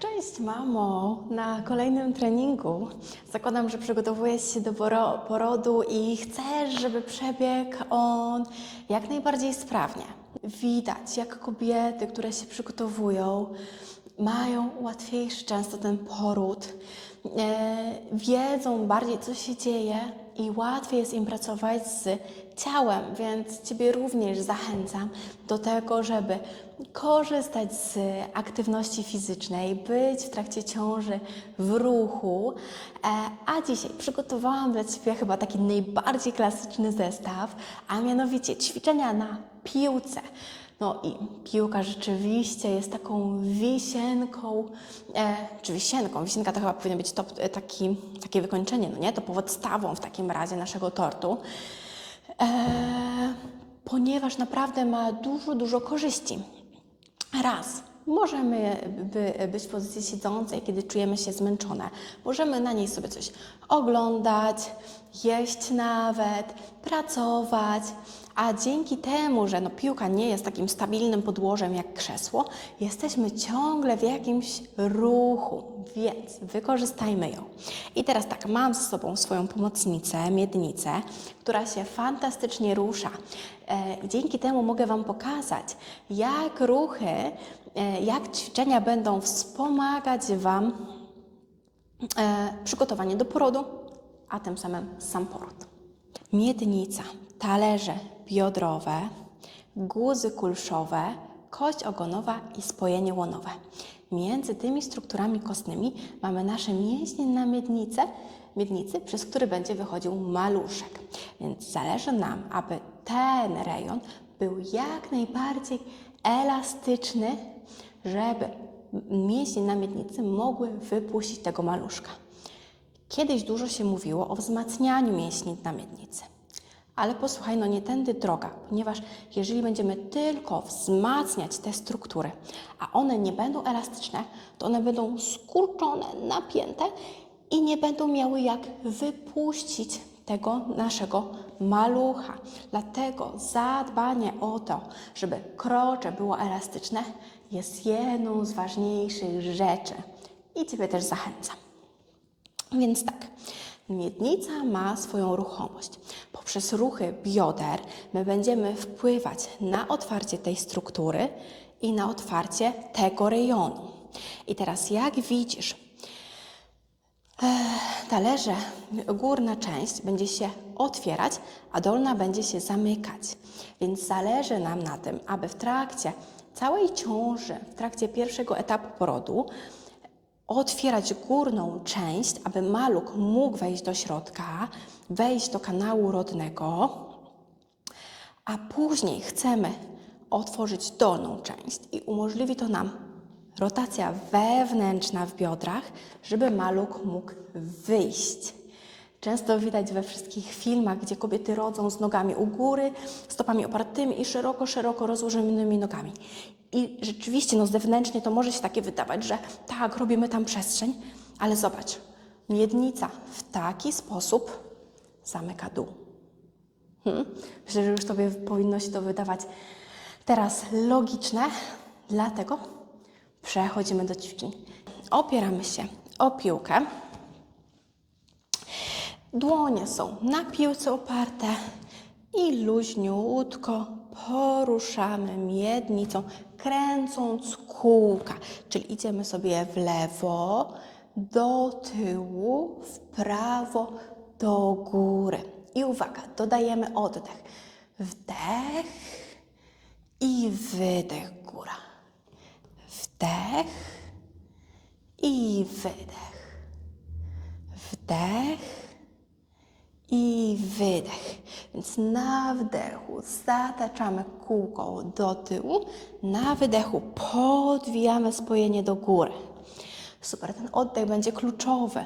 Cześć mamo, na kolejnym treningu. Zakładam, że przygotowujesz się do poro- porodu i chcesz, żeby przebiegł on jak najbardziej sprawnie. Widać, jak kobiety, które się przygotowują, mają łatwiejszy często ten poród, wiedzą bardziej, co się dzieje i łatwiej jest im pracować z ciałem, więc Ciebie również zachęcam do tego, żeby korzystać z aktywności fizycznej, być w trakcie ciąży w ruchu. E, A dzisiaj przygotowałam dla Ciebie chyba taki najbardziej klasyczny zestaw, a mianowicie ćwiczenia na piłce. No i piłka rzeczywiście jest taką wisienką, e, czy wisienką, wisienka to chyba powinien być top, e, taki, takie wykończenie, no nie? To podstawą w takim razie naszego tortu, e, ponieważ naprawdę ma dużo, dużo korzyści. Raz, możemy by, być w pozycji siedzącej, kiedy czujemy się zmęczone. Możemy na niej sobie coś oglądać, jeść nawet, pracować, a dzięki temu, że no, piłka nie jest takim stabilnym podłożem jak krzesło, jesteśmy ciągle w jakimś ruchu, więc wykorzystajmy ją. I teraz tak, mam ze sobą swoją pomocnicę, miednicę, która się fantastycznie rusza. E, dzięki temu mogę Wam pokazać, jak ruchy, e, jak ćwiczenia będą wspomagać Wam e, przygotowanie do porodu, a tym samym sam poród. Miednica, talerze biodrowe, guzy kulszowe, kość ogonowa i spojenie łonowe. Między tymi strukturami kostnymi mamy nasze mięśnie na miednicę, miednicy, przez który będzie wychodził maluszek. Więc zależy nam, aby ten rejon był jak najbardziej elastyczny, żeby mięśnie na miednicy mogły wypuścić tego maluszka. Kiedyś dużo się mówiło o wzmacnianiu mięśni na miednicy. Ale posłuchaj, no nie tędy droga, ponieważ jeżeli będziemy tylko wzmacniać te struktury, a one nie będą elastyczne, to one będą skurczone, napięte i nie będą miały jak wypuścić tego naszego malucha. Dlatego zadbanie o to, żeby krocze było elastyczne, jest jedną z ważniejszych rzeczy. I Ciebie też zachęcam. Więc tak, miednica ma swoją ruchomość. Poprzez ruchy bioder my będziemy wpływać na otwarcie tej struktury i na otwarcie tego rejonu. I teraz jak widzisz, talerze, górna część będzie się otwierać, a dolna będzie się zamykać. Więc zależy nam na tym, aby w trakcie całej ciąży, w trakcie pierwszego etapu porodu, otwierać górną część, aby maluch mógł wejść do środka, wejść do kanału rodnego, a później chcemy otworzyć dolną część i umożliwi to nam rotacja wewnętrzna w biodrach, żeby maluch mógł wyjść. Często widać we wszystkich filmach, gdzie kobiety rodzą z nogami u góry, stopami opartymi i szeroko, szeroko rozłożonymi nogami. I rzeczywiście, no zewnętrznie to może się takie wydawać, że tak, robimy tam przestrzeń, ale zobacz, miednica w taki sposób zamyka dół. Hmm? Myślę, że już Tobie powinno się to wydawać teraz logiczne, dlatego przechodzimy do ćwiczeń. Opieramy się o piłkę. Dłonie są na piłce oparte i luźniutko poruszamy miednicą, kręcąc kółka. Czyli idziemy sobie w lewo, do tyłu, w prawo, do góry. I uwaga, dodajemy oddech. Wdech i wydech góra. Wdech i wydech. Wdech i wydech. Więc na wdechu zataczamy kółko do tyłu, na wydechu podwijamy spojenie do góry. Super, ten oddech będzie kluczowy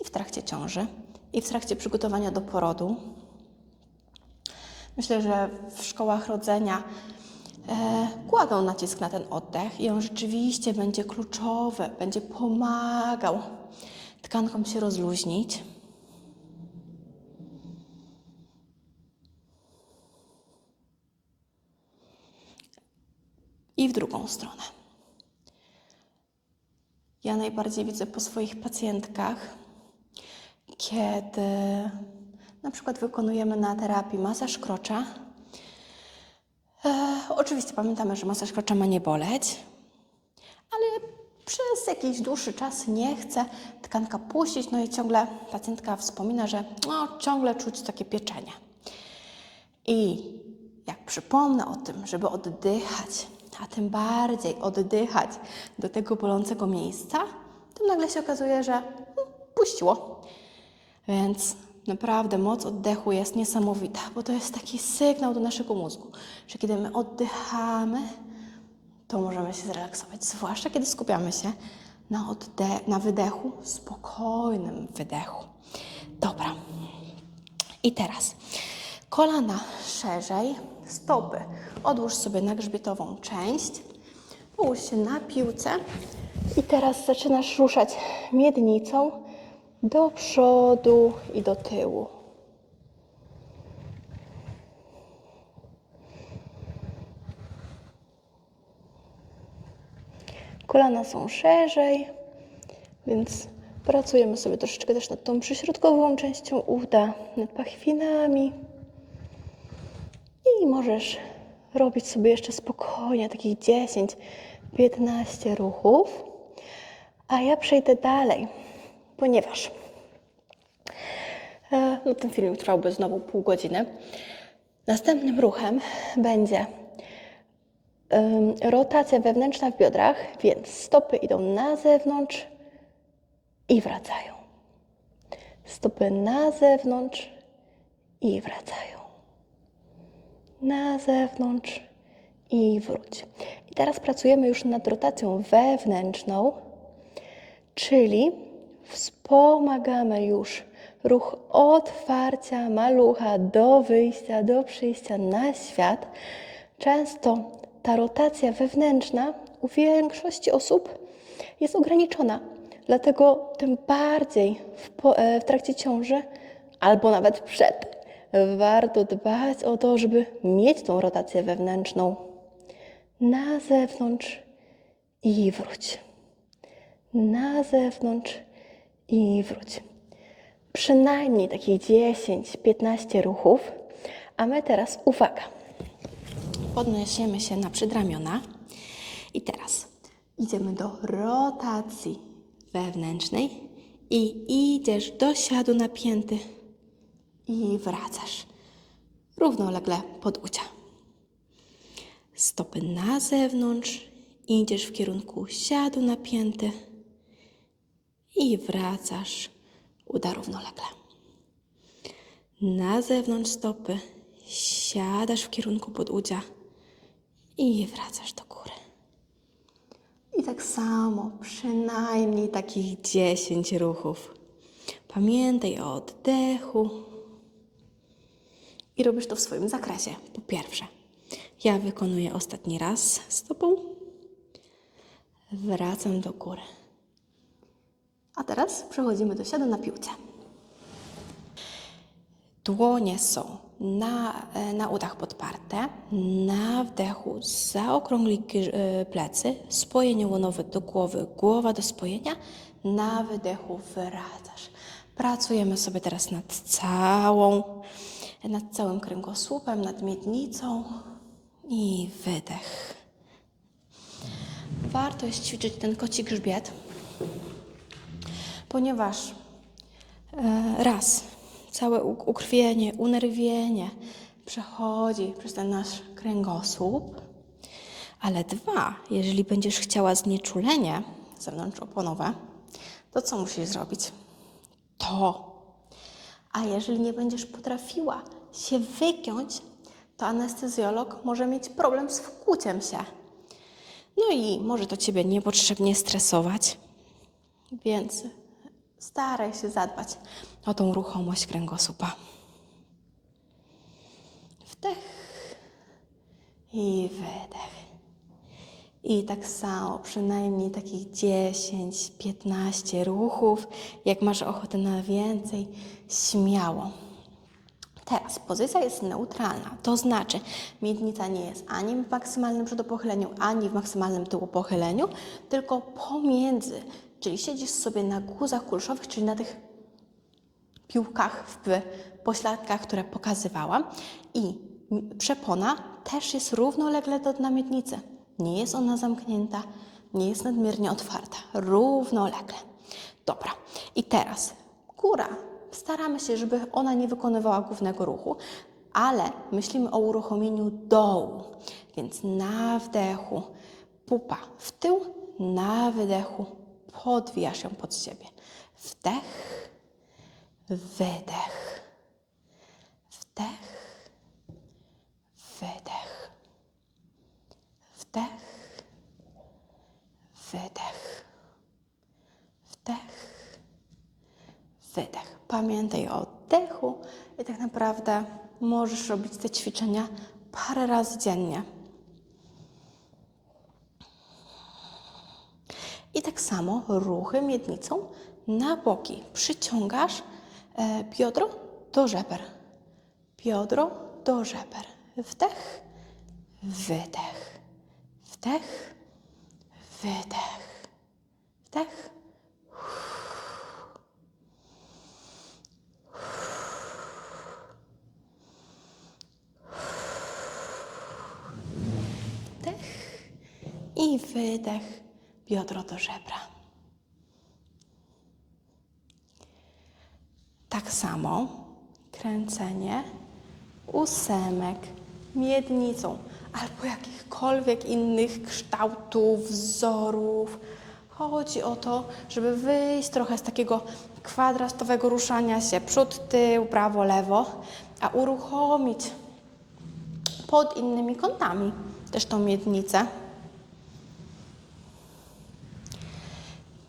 i w trakcie ciąży, i w trakcie przygotowania do porodu. Myślę, że w szkołach rodzenia e, kładą nacisk na ten oddech i on rzeczywiście będzie kluczowy, będzie pomagał tkankom się rozluźnić. I w drugą stronę. ja najbardziej widzę po swoich pacjentkach, kiedy na przykład wykonujemy na terapii masaż krocza. E, oczywiście pamiętamy, że masaż krocza ma nie boleć, ale przez jakiś dłuższy czas nie chce tkanka puścić, no i ciągle pacjentka wspomina, że no, ciągle czuć takie pieczenie. I jak przypomnę o tym, żeby oddychać, a tym bardziej oddychać do tego bolącego miejsca, to nagle się okazuje, że hmm, puściło. Więc naprawdę moc oddechu jest niesamowita, bo to jest taki sygnał do naszego mózgu, że kiedy my oddychamy, to możemy się zrelaksować, zwłaszcza kiedy skupiamy się na, na wydechu, spokojnym wydechu. Dobra. I teraz kolana szerzej, stopy odłóż sobie na grzbietową część, połóż się na piłce i teraz zaczynasz ruszać miednicą do przodu i do tyłu. Kolana są szerzej, więc pracujemy sobie troszeczkę też nad tą przyśrodkową częścią uda, nad pachwinami. I możesz robić sobie jeszcze spokojnie takich 10-15 ruchów. A ja przejdę dalej, ponieważ e, no, ten film trwałby znowu pół godziny. Następnym ruchem będzie ym, rotacja wewnętrzna w biodrach, więc stopy idą na zewnątrz i wracają. Stopy na zewnątrz i wracają. Na zewnątrz i wróć. I teraz pracujemy już nad rotacją wewnętrzną, czyli wspomagamy już ruch otwarcia malucha do wyjścia, do przyjścia na świat. Często ta rotacja wewnętrzna u większości osób jest ograniczona. Dlatego tym bardziej w, e, w trakcie ciąży albo nawet przed warto dbać o to, żeby mieć tą rotację wewnętrzną na zewnątrz i wróć. Na zewnątrz i wróć. Przynajmniej takich 10-15 ruchów. A my teraz, uwaga, podniesiemy się na przedramiona i teraz idziemy do rotacji wewnętrznej i idziesz do siadu napięty i wracasz równolegle pod ucia. Stopy na zewnątrz, idziesz w kierunku siadu napięty i wracasz uda równolegle. Na zewnątrz stopy, siadasz w kierunku podudzia i wracasz do góry. I tak samo, przynajmniej takich 10 ruchów. Pamiętaj o oddechu. I robisz to w swoim zakresie. Po pierwsze, ja wykonuję ostatni raz stopą. Wracam do góry. A teraz przechodzimy do siadu na piłce. Dłonie są na, e, na udach podparte, na wdechu zaokrągli gi- e, plecy, spojenie łonowe do głowy, głowa do spojenia, na wydechu wracasz. Pracujemy sobie teraz nad całą, nad całym kręgosłupem, nad miednicą i wydech. Warto jest ćwiczyć ten koci grzbiet, ponieważ e, raz całe ukrwienie, unerwienie przechodzi przez ten nasz kręgosłup, ale dwa, jeżeli będziesz chciała znieczulenie zewnątrzoponowe, to co musisz zrobić? To. A jeżeli nie będziesz potrafiła się wygiąć, to anestezjolog może mieć problem z wkłuciem się. No i może to Ciebie niepotrzebnie stresować, więc staraj się zadbać o tą ruchomość kręgosłupa. Wdech i wydech. I tak samo, przynajmniej takich 10-15 ruchów. Jak masz ochotę na więcej, śmiało. Teraz pozycja jest neutralna, to znaczy miednica nie jest ani w maksymalnym przedopochyleniu, ani w maksymalnym tyłopochyleniu, tylko pomiędzy czyli siedzisz sobie na guzach kulszowych, czyli na tych piłkach w pośladkach, które pokazywałam i przepona też jest równolegle do dna miednicy. Nie jest ona zamknięta, nie jest nadmiernie otwarta, równolegle. Dobra, i teraz góra. Staramy się, żeby ona nie wykonywała głównego ruchu, ale myślimy o uruchomieniu dołu. Więc na wdechu pupa w tył, na wydechu podwija się pod siebie. Wdech, wydech, wdech, wydech, wdech, wydech, wdech, wydech. Pamiętaj o oddechu i tak naprawdę możesz robić te ćwiczenia parę razy dziennie. I tak samo ruchy miednicą na boki. Przyciągasz e, biodro do żeber. Biodro do żeber. Wdech, wydech. Wdech, wydech. Wdech. Wdech i wydech. Biodro do żebra. Tak samo kręcenie ósemek miednicą albo jakichkolwiek innych kształtów, wzorów. Chodzi o to, żeby wyjść trochę z takiego kwadratowego ruszania się przód, tył, prawo, lewo, a uruchomić pod innymi kątami też tą miednicę.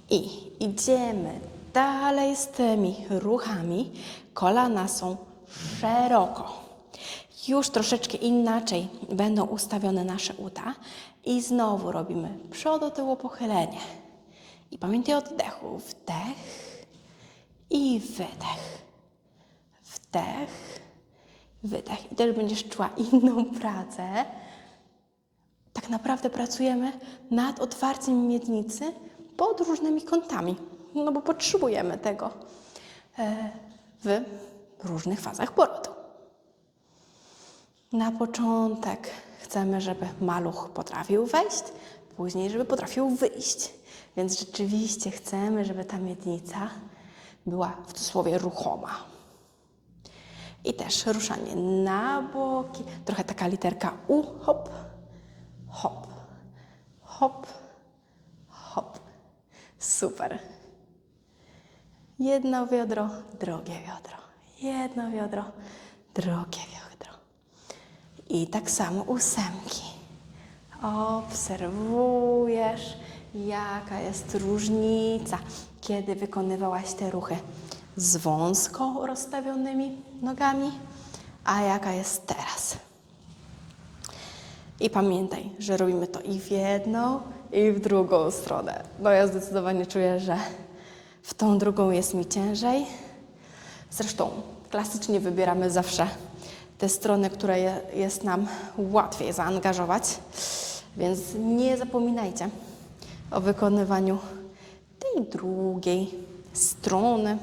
I idziemy dalej z tymi ruchami. Kolana są szeroko. Już troszeczkę inaczej będą ustawione nasze uda. I znowu robimy przodu, tyłu, pochylenie. I pamiętaj o oddechu. Wdech i wydech. Wdech, wydech. I też będziesz czuła inną pracę. Tak naprawdę pracujemy nad otwarciem miednicy pod różnymi kątami, no bo potrzebujemy tego e, w różnych fazach porodu. Na początek chcemy, żeby maluch potrafił wejść, później, żeby potrafił wyjść. Więc rzeczywiście chcemy, żeby ta miednica była w cudzysłowie ruchoma. I też ruszanie na boki, trochę taka literka U, hop, hop, hop, hop. Super. Jedno wiodro, drugie wiodro. Jedno wiodro, drugie wiodro. I tak samo ósemki. Obserwujesz, jaka jest różnica, kiedy wykonywałaś te ruchy z wąsko rozstawionymi nogami, a jaka jest teraz. I pamiętaj, że robimy to i w jedną, i w drugą stronę. No ja zdecydowanie czuję, że w tą drugą jest mi ciężej. Zresztą klasycznie wybieramy zawsze tę stronę, która je, jest nam łatwiej zaangażować. Więc nie zapominajcie o wykonywaniu tej drugiej strony,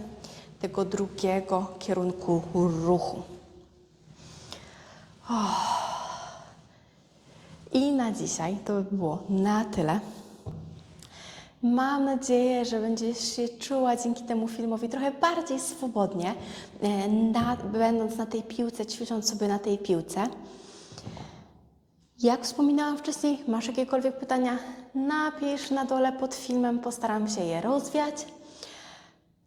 tego drugiego kierunku ruchu. Oh. I na dzisiaj to by było na tyle. Mam nadzieję, że będziesz się czuła dzięki temu filmowi trochę bardziej swobodnie, e, na, będąc na tej piłce, ćwicząc sobie na tej piłce. Jak wspominałam wcześniej, masz jakiekolwiek pytania, napisz na dole pod filmem, postaram się je rozwiać.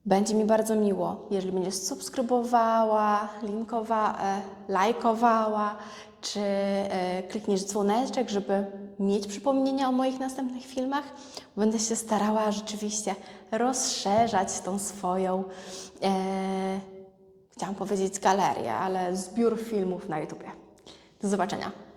Będzie mi bardzo miło, jeżeli będziesz subskrybowała, linkowała, e, lajkowała, czy e, klikniesz dzwoneczek, żeby mieć przypomnienia o moich następnych filmach. Będę się starała rzeczywiście rozszerzać tą swoją, e, chciałam powiedzieć galerię, ale zbiór filmów na YouTubie. Do zobaczenia.